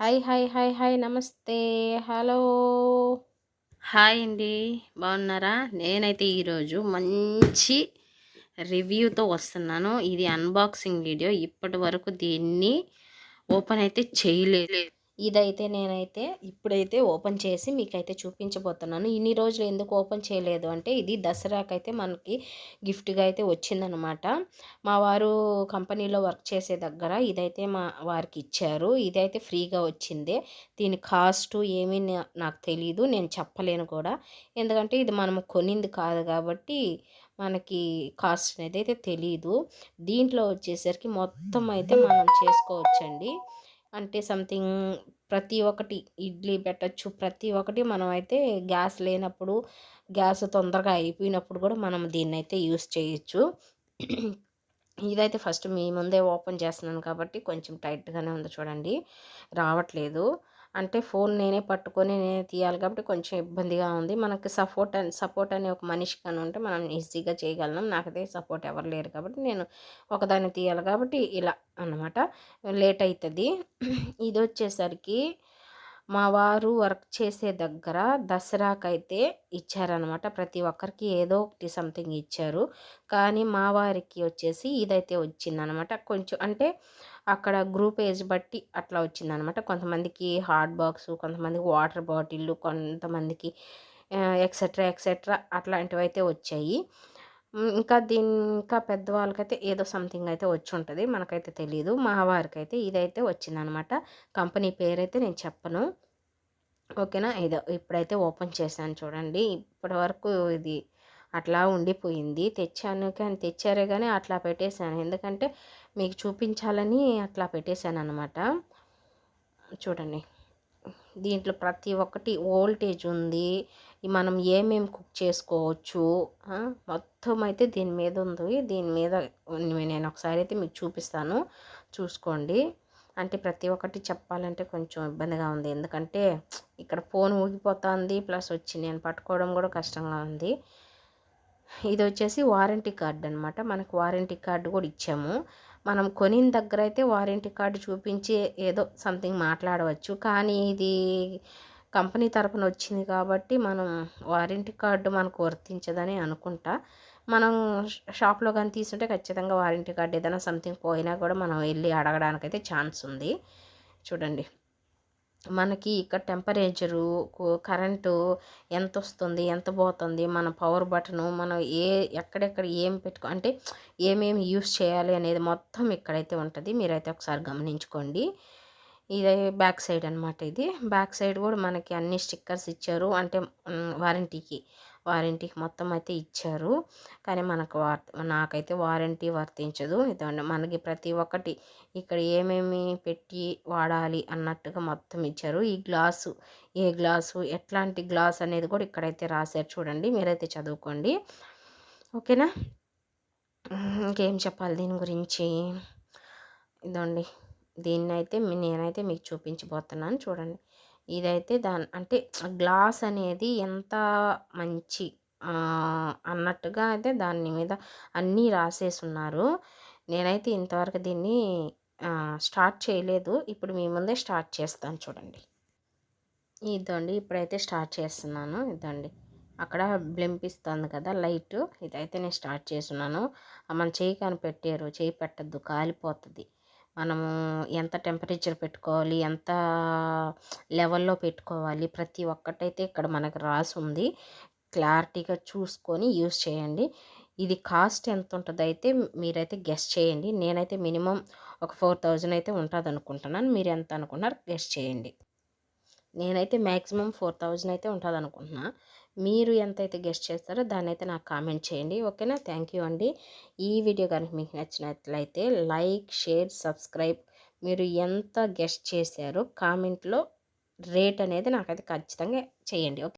Hi hi hi hi నమస్తే. Hello. Hi అండి. బాగున్నారా? నేనైతే ఈరోజు మంచి రివ్యూతో వస్తున్నాను. ఇది అన్బాక్సింగ్ వీడియో. ఇప్పటి వరకు దీన్ని ఓపెన్ అయితే చేయలేదు. ఇదైతే నేనైతే ఇప్పుడైతే ఓపెన్ చేసి మీకైతే చూపించబోతున్నాను. ఇన్ని రోజులు ఎందుకు ఓపెన్ చేయలేదు అంటే ఇది దసరాకైతే మనకి గిఫ్ట్గా అయితే వచ్చిందనమాట. మా వారు కంపెనీలో వర్క్ చేసే దగ్గర ఇదైతే మా వారికి ఇచ్చారు. ఇదైతే ఫ్రీగా వచ్చింది. దీని కాస్ట్ ఏమీ నాకు తెలియదు నేను చెప్పలేను కూడా. ఎందుకంటే ఇది మనం కొనింది కాదు కాబట్టి మనకి కాస్ట్ అనేది అయితే తెలియదు దీంట్లో వచ్చేసరికి మొత్తం అయితే మనం చేసుకోవచ్చండి. అంటే సంథింగ్ ప్రతి ఒక్కటి ఇడ్లీ పెట్టచ్చు. ప్రతి ఒక్కటి మనం అయితే గ్యాస్ లేనప్పుడు గ్యాస్ తొందరగా అయిపోయినప్పుడు కూడా మనం దీన్ని అయితే యూస్ చేయొచ్చు. ఇదైతే ఫస్ట్ మీ ముందే ఓపెన్ చేస్తున్నాను కాబట్టి కొంచెం టైట్గానే ఉంది చూడండి. రావట్లేదు. అంటే ఫోన్ నేనే పట్టుకొని నేనే తీయాలి కాబట్టి కొంచెం ఇబ్బందిగా ఉంది. మనకి సపోర్ట్ అని సపోర్ట్ అనే ఒక మనిషి కానీ ఉంటే మనం ఈజీగా చేయగలం. నాకైతే సపోర్ట్ ఎవరు లేరు కాబట్టి నేను ఒకదాన్ని తీయాలి కాబట్టి ఇలా అనమాట లేట్ అవుతుంది ఇది వచ్చేసరికి మా వారు వర్క్ చేసే దగ్గర దసరాకైతే ఇచ్చారనమాట. ప్రతి ఒక్కరికి ఏదో ఒకటి సంథింగ్ ఇచ్చారు. కానీ మా వారికి వచ్చేసి ఇదైతే వచ్చిందనమాట. కొంచెం అంటే అక్కడ గ్రూప్ ఏజ్ బట్టి అట్లా వచ్చిందనమాట. కొంతమందికి హాట్ బాక్స్ కొంతమందికి వాటర్ బాటిల్ కొంతమందికి ఎక్సెట్రా ఎక్సెట్రా అట్లాంటివి అయితే వచ్చాయి. ఇంకా దీని ఇంకా పెద్దవాళ్ళకైతే ఏదో సంథింగ్ అయితే వచ్చి ఉంటుంది మనకైతే తెలియదు మా వారికి అయితే ఇదైతే వచ్చిందనమాట. కంపెనీ పేరైతే నేను చెప్పను. ఓకేనా? ఇదో ఇప్పుడైతే ఓపెన్ చేశాను చూడండి. ఇప్పటి వరకు ఇది అట్లా ఉండిపోయింది. తెచ్చాను కానీ తెచ్చారే కానీ అట్లా పెట్టేశాను. ఎందుకంటే మీకు చూపించాలని అట్లా పెట్టేశాను అనమాట చూడండి. దీంట్లో ప్రతి ఒక్కటి ఓల్టేజ్ ఉంది. మనం ఏమేమి కుక్ చేసుకోవచ్చు? మొత్తం అయితే దీని మీద ఉంది. దీని మీద నేను ఒకసారి అయితే మీకు చూపిస్తాను. చూసుకోండి. అంటే ప్రతి ఒక్కటి చెప్పాలంటే కొంచెం ఇబ్బందిగా ఉంది. ఎందుకంటే ఇక్కడ ఫోన్ ఊగిపోతుంది. ప్లస్ వచ్చి నేను పట్టుకోవడం కూడా కష్టంగా ఉంది. ఇది వచ్చేసి వారంటీ కార్డు అనమాట మనకు వారంటీ కార్డు కూడా ఇచ్చాము. మనం కొనిన దగ్గర అయితే వారంటీ కార్డు చూపించి ఏదో సంథింగ్ మాట్లాడవచ్చు. కానీ ఇది కంపెనీ తరపున వచ్చింది కాబట్టి మనం వారంటీ కార్డు మనకు వర్తించదని అనుకుంటా. మనం షాప్లో కానీ తీసుంటే ఖచ్చితంగా వారంటీ కార్డు ఏదైనా సంథింగ్ పోయినా కూడా మనం వెళ్ళి అడగడానికైతే ఛాన్స్ ఉంది. చూడండి. మనకి ఇక్కడ టెంపరేచరు కరెంటు ఎంత వస్తుంది ఎంత పోతుంది మన పవర్ బటను మనం ఏ ఎక్కడెక్కడ ఏం పెట్టుకో అంటే ఏమేమి యూస్ చేయాలి అనేది మొత్తం ఇక్కడైతే ఉంటుంది. మీరైతే ఒకసారి గమనించుకోండి. ఇది బ్యాక్ సైడ్ అనమాట ఇది. బ్యాక్ సైడ్ కూడా మనకి అన్ని స్టిక్కర్స్ ఇచ్చారు. అంటే వారంటీకి. వారంటీకి మొత్తం అయితే ఇచ్చారు. కానీ మనకు నాకైతే వారంటీ వర్తించదు. ఇదండి మనకి ప్రతి ఒక్కటి ఇక్కడ ఏమేమి పెట్టి వాడాలి అన్నట్టుగా మొత్తం ఇచ్చారు. ఈ గ్లాసు ఏ గ్లాసు ఎట్లాంటి గ్లాస్ అనేది కూడా ఇక్కడైతే రాశారు చూడండి మీరైతే చదువుకోండి. ఓకేనా? ఇంకేం చెప్పాలి దీని గురించి? ఇదండి దీన్ని అయితే నేనైతే మీకు చూపించబోతున్నాను చూడండి. ఇదైతే దాని అంటే గ్లాస్ అనేది ఎంత మంచి అన్నట్టుగా అయితే దాని మీద అన్నీ రాసేసి ఉన్నారు నేనైతే ఇంతవరకు దీన్ని స్టార్ట్ చేయలేదు. ఇప్పుడు మీ ముందే స్టార్ట్ చేస్తాను చూడండి. ఇదండి ఇప్పుడైతే స్టార్ట్ చేస్తున్నాను. ఇదండి. అక్కడ బ్లింపిస్తుంది కదా లైట్. ఇదైతే నేను స్టార్ట్ చేస్తున్నాను. మన చేయి కానీ పెట్టారు చేయి పెట్టద్దు. కాలిపోతుంది. మనము ఎంత టెంపరేచర్ పెట్టుకోవాలి ఎంత లెవెల్లో పెట్టుకోవాలి ప్రతి ఒక్కటైతే ఇక్కడ మనకు రాసి ఉంది. క్లారిటీగా చూసుకొని యూస్ చేయండి. ఇది కాస్ట్ ఎంత ఉంటుంది అయితే మీరైతే గెస్ట్ చేయండి. నేనైతే మినిమం ఒక ఫోర్ థౌజండ్ అయితే ఉంటుంది అనుకుంటున్నాను మీరు ఎంత అనుకున్నారు గెస్ట్ చేయండి. నేనైతే మ్యాక్సిమం ఫోర్ థౌజండ్ అయితే ఉంటుంది అనుకుంటున్నాను మీరు ఎంతైతే గెస్ట్ చేస్తారో దాన్ని అయితే నాకు కామెంట్ చేయండి. ఓకేనా? థ్యాంక్ యూ అండి. ఈ వీడియో కనుక మీకు నచ్చినట్లయితే లైక్ షేర్ సబ్స్క్రైబ్ మీరు ఎంత గెస్ట్ చేశారో కామెంట్లో రేట్ అనేది నాకైతే ఖచ్చితంగా చేయండి. ఓకే?